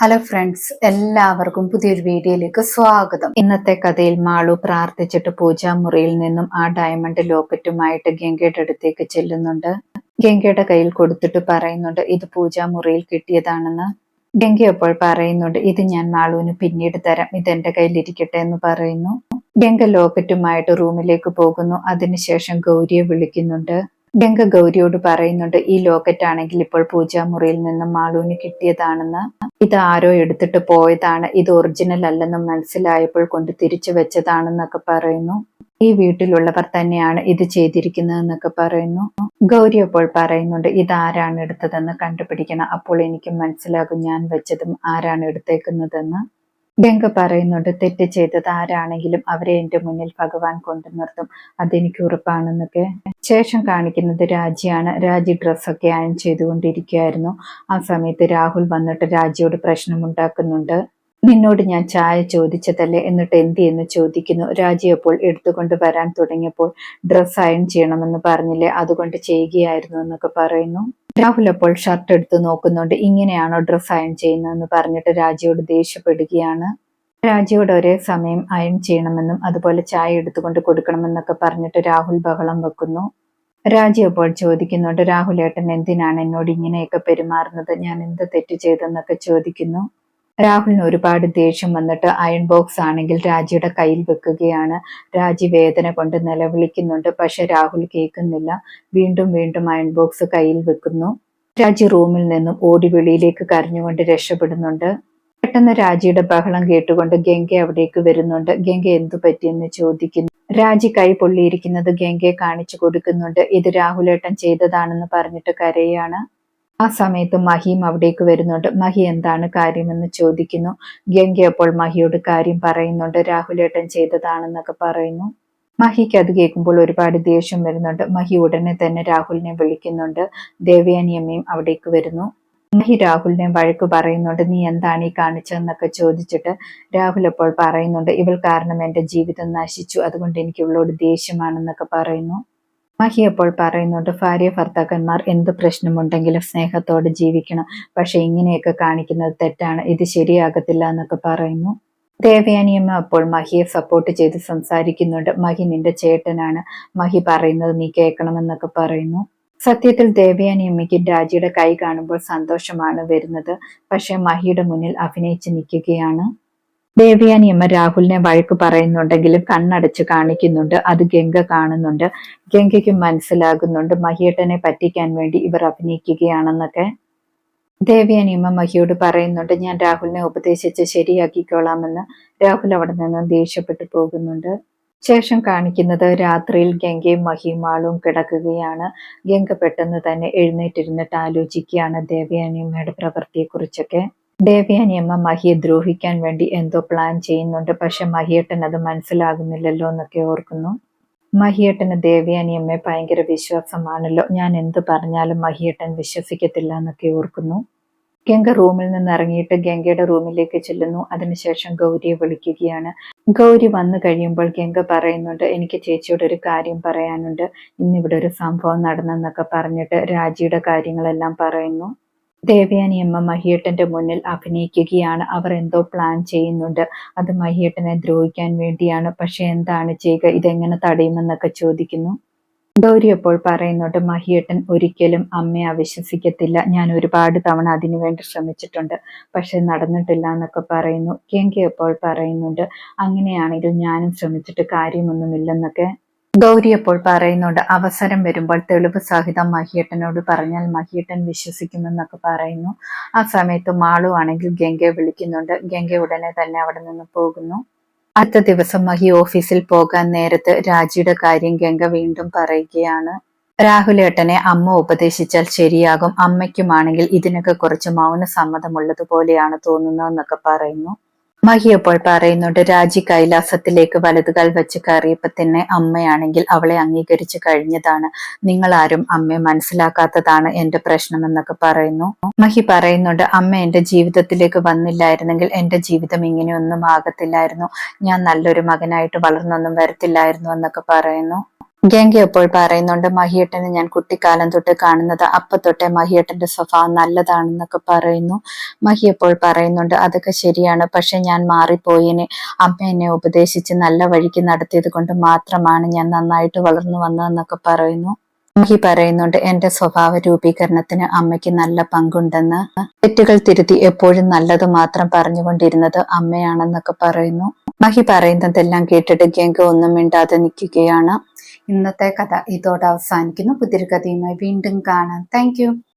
Hello friends എല്ലാവർക്കും പുതിയൊരു വീഡിയോയിലേക്ക് സ്വാഗതം. ഇന്നത്തെ കഥയിൽ മാളു പ്രാർത്ഥിച്ചിട്ട് പൂജാമുറിയിൽ നിന്നും ആ ഡയമണ്ട് ലോക്കറ്റുമായിട്ട് ഗംഗയുടെ അടുത്തേക്ക് ചെല്ലുന്നുണ്ട്. ഗംഗയുടെ കയ്യിൽ കൊടുത്തിട്ട് പറയുന്നുണ്ട് ഇത് പൂജാമുറിയിൽ കിട്ടിയതാണെന്ന്. ഗംഗ അപ്പോൾ പറയുന്നുണ്ട് ഇത് ഞാൻ മാളുവിന് പിന്നീട് തരാം ഇത് എന്റെ കയ്യിൽ ഇരിക്കട്ടെ എന്ന് പറയുന്നു. ഗംഗ ലോക്കറ്റുമായിട്ട് റൂമിലേക്ക് പോകുന്നു അതിനുശേഷം ഗൗരിയെ വിളിക്കുന്നുണ്ട്. ഗംഗ ഗൗരിയോട് പറയുന്നുണ്ട് ഈ ലോക്കറ്റ് ആണെങ്കിൽ ഇപ്പോൾ പൂജാമുറിയിൽ നിന്നും മാളുവിന് കിട്ടിയതാണെന്ന്. ഇത് ആരോ എടുത്തിട്ട് പോയതാണ്. ഇത് ഒറിജിനൽ അല്ലെന്നും മനസ്സിലായപ്പോൾ കൊണ്ട് തിരിച്ചു വെച്ചതാണെന്നൊക്കെ പറയുന്നു. ഈ വീട്ടിലുള്ളവർ തന്നെയാണ് ഇത് ചെയ്തിരിക്കുന്നതെന്നൊക്കെ പറയുന്നു. ഗൗരി അപ്പോൾ പറയുന്നുണ്ട് ഇത് ആരാണ് എടുത്തതെന്ന് കണ്ടുപിടിക്കണം. അപ്പോൾ എനിക്ക് മനസ്സിലാകും ഞാൻ വെച്ചതും ആരാണ് എടുത്തേക്കുന്നതെന്ന്. ഗംഗ പറയുന്നുണ്ട് തെറ്റ് ചെയ്തത് ആരാണെങ്കിലും അവരെ എന്റെ മുന്നിൽ ഭഗവാൻ കൊണ്ടു നിർത്തും. അതെനിക്ക് ഉറപ്പാണെന്നൊക്കെ. ശേഷം കാണിക്കുന്നത് രാജിയാണ്. രാജി ഡ്രസ്സൊക്കെ അയൺ ചെയ്തുകൊണ്ടിരിക്കുകയായിരുന്നു. ആ സമയത്ത് രാഹുൽ വന്നിട്ട് രാജിയോട് പ്രശ്നമുണ്ടാക്കുന്നുണ്ട്. നിന്നോട് ഞാൻ ചായ ചോദിച്ചതല്ലേ? എന്നിട്ട് എന്തി എന്ന് ചോദിക്കുന്നു. രാജി അപ്പോൾ എടുത്തുകൊണ്ട് വരാൻ തുടങ്ങിയപ്പോൾ ഡ്രസ്സ് അയൺ ചെയ്യണമെന്ന് പറഞ്ഞില്ലേ? അതുകൊണ്ട് ചെയ്യുകയായിരുന്നു എന്നൊക്കെ പറയുന്നു. രാഹുൽ അപ്പോൾ ഷർട്ട് എടുത്ത് നോക്കുന്നുണ്ട്. ഇങ്ങനെയാണോ ഡ്രസ്സ് അയൺ ചെയ്യുന്നതെന്ന് പറഞ്ഞിട്ട് രാജയോട് ദേഷ്യപ്പെടുകയാണ്. രാജയോട് ഒരേ സമയം അയൺ ചെയ്യണമെന്നും അതുപോലെ ചായ എടുത്തുകൊണ്ട് കൊടുക്കണമെന്നൊക്കെ പറഞ്ഞിട്ട് രാഹുൽ ബഹളം വെക്കുന്നു. രാജി അപ്പോൾ ചോദിക്കുന്നുണ്ട് രാഹുലേട്ടൻ എന്തിനാണ് എന്നോട് ഇങ്ങനെയൊക്കെ പെരുമാറുന്നത്? ഞാൻ എന്ത് തെറ്റ് ചെയ്തെന്നൊക്കെ ചോദിക്കുന്നു. രാഹുലിന് ഒരുപാട് ദേഷ്യം വന്നിട്ട് അയൺ ബോക്സ് ആണെങ്കിൽ രാജിയുടെ കയ്യിൽ വെക്കുകയാണ്. രാജി വേദന കൊണ്ട് നിലവിളിക്കുന്നുണ്ട് പക്ഷെ രാഹുൽ കേൾക്കുന്നില്ല. വീണ്ടും വീണ്ടും അയൺ ബോക്സ് കയ്യിൽ വെക്കുന്നു. രാജി റൂമിൽ നിന്നും ഓടി വെളിയിലേക്ക് കരഞ്ഞുകൊണ്ട് രക്ഷപ്പെടുന്നുണ്ട്. പെട്ടെന്ന് രാജിയുടെ ബഹളം കേട്ടുകൊണ്ട് ഗംഗ അവിടേക്ക് വരുന്നുണ്ട്. ഗംഗ എന്തു പറ്റിയെന്ന് ചോദിക്കുന്നു. രാജി കൈ പൊള്ളിയിരിക്കുന്നത് ഗംഗയെ കാണിച്ചു കൊടുക്കുന്നുണ്ട്. ഇത് രാഹുലേട്ടൻ ചെയ്തതാണെന്ന് പറഞ്ഞിട്ട് കരയാണ്. ആ സമയത്ത് മഹിയും അവിടേക്ക് വരുന്നുണ്ട്. മഹി എന്താണ് കാര്യമെന്ന് ചോദിക്കുന്നു. ഗംഗ അപ്പോൾ മഹിയോട് കാര്യം പറയുന്നുണ്ട്. രാഹുലേട്ടൻ ചെയ്തതാണെന്നൊക്കെ പറയുന്നു. മഹിക്ക് അത് കേൾക്കുമ്പോൾ ഒരുപാട് ദേഷ്യം വരുന്നുണ്ട്. മഹി ഉടനെ തന്നെ രാഹുലിനെ വിളിക്കുന്നുണ്ട്. ദേവയാനിയമ്മയും അവിടേക്ക് വരുന്നു. മഹി രാഹുലിനെ വഴക്ക് പറയുന്നുണ്ട്. നീ എന്താണ് ഈ കാണിച്ചതെന്നൊക്കെ ചോദിച്ചിട്ട് രാഹുൽ അപ്പോൾ പറയുന്നുണ്ട്. ഇവൾ കാരണം എന്റെ ജീവിതം നശിച്ചു. അതുകൊണ്ട് എനിക്ക് ഇവളോട് ദേഷ്യമാണെന്നൊക്കെ പറയുന്നു. മഹി അപ്പോൾ പറയുന്നുണ്ട് ഭാര്യ ഭർത്താക്കന്മാർ എന്ത് പ്രശ്നമുണ്ടെങ്കിലും സ്നേഹത്തോടെ ജീവിക്കണം. പക്ഷെ ഇങ്ങനെയൊക്കെ കാണിക്കുന്നത് തെറ്റാണ് ഇത് ശരിയാകത്തില്ല എന്നൊക്കെ പറയുന്നു. ദേവയാനിയമ്മ അപ്പോൾ മഹിയെ സപ്പോർട്ട് ചെയ്ത് സംസാരിക്കുന്നുണ്ട്. മഹി നിന്റെ ചേട്ടനാണ്. മഹി പറയുന്നത് നീ കേൾക്കണമെന്നൊക്കെ പറയുന്നു. സത്യത്തിൽ ദേവയാനിയമ്മയ്ക്ക് രാജിയുടെ കൈ കാണുമ്പോൾ സന്തോഷമാണ് വരുന്നത്. പക്ഷെ മഹിയുടെ മുന്നിൽ അഭിനയിച്ച് നിൽക്കുകയാണ്. ദേവയാനിയമ്മ രാഹുലിനെ വഴക്ക് പറയുന്നുണ്ടെങ്കിലും കണ്ണടച്ച് കാണിക്കുന്നുണ്ട്. അത് ഗംഗ കാണുന്നുണ്ട്. ഗംഗയ്ക്ക് മനസ്സിലാകുന്നുണ്ട് മഹിയേട്ടനെ പറ്റിക്കാൻ വേണ്ടി ഇവർ അഭിനയിക്കുകയാണെന്നൊക്കെ. ദേവയാനിയമ്മ മഹിയോട് പറയുന്നുണ്ട് ഞാൻ രാഹുലിനെ ഉപദേശിച്ച് ശരിയാക്കിക്കോളാമെന്ന്. രാഹുൽ അവിടെ നിന്ന് ദേഷ്യപ്പെട്ടു പോകുന്നുണ്ട്. ശേഷം കാണിക്കുന്നത് രാത്രിയിൽ ഗംഗയും മഹിമാളും കിടക്കുകയാണ്. ഗംഗ പെട്ടെന്ന് തന്നെ എഴുന്നേറ്റിരുന്നിട്ട് ആലോചിക്കുകയാണ് ദേവയാനിയമ്മയുടെ പ്രവൃത്തിയെക്കുറിച്ചൊക്കെ. ദേവയാനിയമ്മ മഹിയെ ദ്രോഹിക്കാൻ വേണ്ടി എന്തോ പ്ലാൻ ചെയ്യുന്നുണ്ട്. പക്ഷെ മഹിയേട്ടൻ അത് മനസ്സിലാകുന്നില്ലല്ലോ എന്നൊക്കെ ഓർക്കുന്നു. മഹിയേട്ടന് ദേവയാനിയമ്മയെ ഭയങ്കര വിശ്വാസമാണല്ലോ. ഞാൻ എന്ത് പറഞ്ഞാലും മഹിയേട്ടൻ വിശ്വസിക്കത്തില്ല എന്നൊക്കെ ഓർക്കുന്നു. ഗംഗ റൂമിൽ നിന്ന് ഇറങ്ങിയിട്ട് ഗംഗയുടെ റൂമിലേക്ക് ചെല്ലുന്നു. അതിനുശേഷം ഗൗരിയെ വിളിക്കുകയാണ്. ഗൗരി വന്നു കഴിയുമ്പോൾ ഗംഗ പറയുന്നുണ്ട് എനിക്ക് ചേച്ചിയോട് ഒരു കാര്യം പറയാനുണ്ട്. ഇന്നിവിടെ ഒരു സംഭവം നടന്നെന്നൊക്കെ പറഞ്ഞിട്ട് രാജിയുടെ കാര്യങ്ങളെല്ലാം പറയുന്നു. ദേവയാനിയമ്മ മഹിയേട്ടന്റെ മുന്നിൽ അഭിനയിക്കുകയാണ്. അവർ എന്തോ പ്ലാൻ ചെയ്യുന്നുണ്ട്. അത് മഹിയേട്ടനെ ദ്രോഹിക്കാൻ വേണ്ടിയാണ്. പക്ഷെ എന്താണ് ചെയ്യുക? ഇതെങ്ങനെ തടയുമെന്നൊക്കെ ചോദിക്കുന്നു. ഗൗരി അപ്പോൾ പറയുന്നുണ്ട് മഹിയേട്ടൻ ഒരിക്കലും അമ്മയെ അവിശ്വസിക്കത്തില്ല. ഞാൻ ഒരുപാട് തവണ അതിനുവേണ്ടി ശ്രമിച്ചിട്ടുണ്ട്. പക്ഷെ നടന്നിട്ടില്ല എന്നൊക്കെ പറയുന്നു. കെങ്കി അപ്പോൾ പറയുന്നുണ്ട് അങ്ങനെയാണെങ്കിൽ ഞാനും ശ്രമിച്ചിട്ട് കാര്യമൊന്നുമില്ലെന്നൊക്കെ. ഗൗരി അപ്പോൾ പറയുന്നുണ്ട് അവസരം വരുമ്പോൾ തെളിവ് സഹിതം മഹിയേട്ടനോട് പറഞ്ഞാൽ മഹിയേട്ടൻ വിശ്വസിക്കുമെന്നൊക്കെ പറയുന്നു. ആ സമയത്ത് മാളു ആണെങ്കിൽ ഗംഗയെ വിളിക്കുന്നുണ്ട്. ഗംഗ ഉടനെ തന്നെ അവിടെ നിന്ന് പോകുന്നു. അടുത്ത ദിവസം മഹി ഓഫീസിൽ പോകാൻ നേരത്ത് രാജിയുടെ കാര്യം ഗംഗ വീണ്ടും പറയുകയാണ്. രാഹുലേട്ടനെ അമ്മ ഉപദേശിച്ചാൽ ശരിയാകും. അമ്മയ്ക്കുമാണെങ്കിൽ ഇതിനൊക്കെ കുറച്ച് മൗന സമ്മതമുള്ളതുപോലെയാണ് തോന്നുന്നതെന്നൊക്കെ പറയുന്നു. മഹി അപ്പോൾ പറയുന്നുണ്ട് രാജി കൈലാസത്തിലേക്ക് വലതുകാൽ വെച്ച് കയറിയപ്പോ തന്നെ അമ്മയാണെങ്കിൽ അവളെ അംഗീകരിച്ചു കഴിഞ്ഞതാണ്. നിങ്ങൾ ആരും അമ്മയെ മനസ്സിലാക്കാത്തതാണ് എന്റെ പ്രശ്നം എന്നൊക്കെ പറയുന്നു. മഹി പറയുന്നുണ്ട് അമ്മ എന്റെ ജീവിതത്തിലേക്ക് വന്നില്ലായിരുന്നെങ്കിൽ എന്റെ ജീവിതം ഇങ്ങനെയൊന്നും ആകത്തില്ലായിരുന്നു. ഞാൻ നല്ലൊരു മകനായിട്ട് വളർന്നൊന്നും വരത്തില്ലായിരുന്നു എന്നൊക്കെ പറയുന്നു. ഗംഗ അപ്പോൾ പറയുന്നുണ്ട് മഹിയേട്ടനെ ഞാൻ കുട്ടിക്കാലം തൊട്ട് കാണുന്നത് അപ്പൊ തൊട്ടേ മഹിയേട്ടന്റെ സ്വഭാവം നല്ലതാണെന്നൊക്കെ പറയുന്നു. മഹി അപ്പോൾ പറയുന്നുണ്ട് അതൊക്കെ ശരിയാണ് പക്ഷെ ഞാൻ മാറിപ്പോയിന്. അമ്മ എന്നെ ഉപദേശിച്ച് നല്ല വഴിക്ക് നടത്തിയത് കൊണ്ട് മാത്രമാണ് ഞാൻ നന്നായിട്ട് വളർന്നു വന്നതെന്നൊക്കെ പറയുന്നു. മഹി പറയുന്നുണ്ട് എന്റെ സ്വഭാവ രൂപീകരണത്തിന് അമ്മയ്ക്ക് നല്ല പങ്കുണ്ടെന്ന്. തെറ്റുകൾ തിരുത്തി എപ്പോഴും നല്ലത് മാത്രം പറഞ്ഞുകൊണ്ടിരുന്നത് അമ്മയാണെന്നൊക്കെ പറയുന്നു. മഹി പറയുന്നതെല്ലാം കേട്ടിട്ട് ഗംഗ ഒന്നും മിണ്ടാതെ നിൽക്കുകയാണ്. ഇന്നത്തെ കഥ ഇതോടെ അവസാനിക്കുന്നു. പുതിയൊരു കഥയുമായി വീണ്ടും കാണാം. താങ്ക്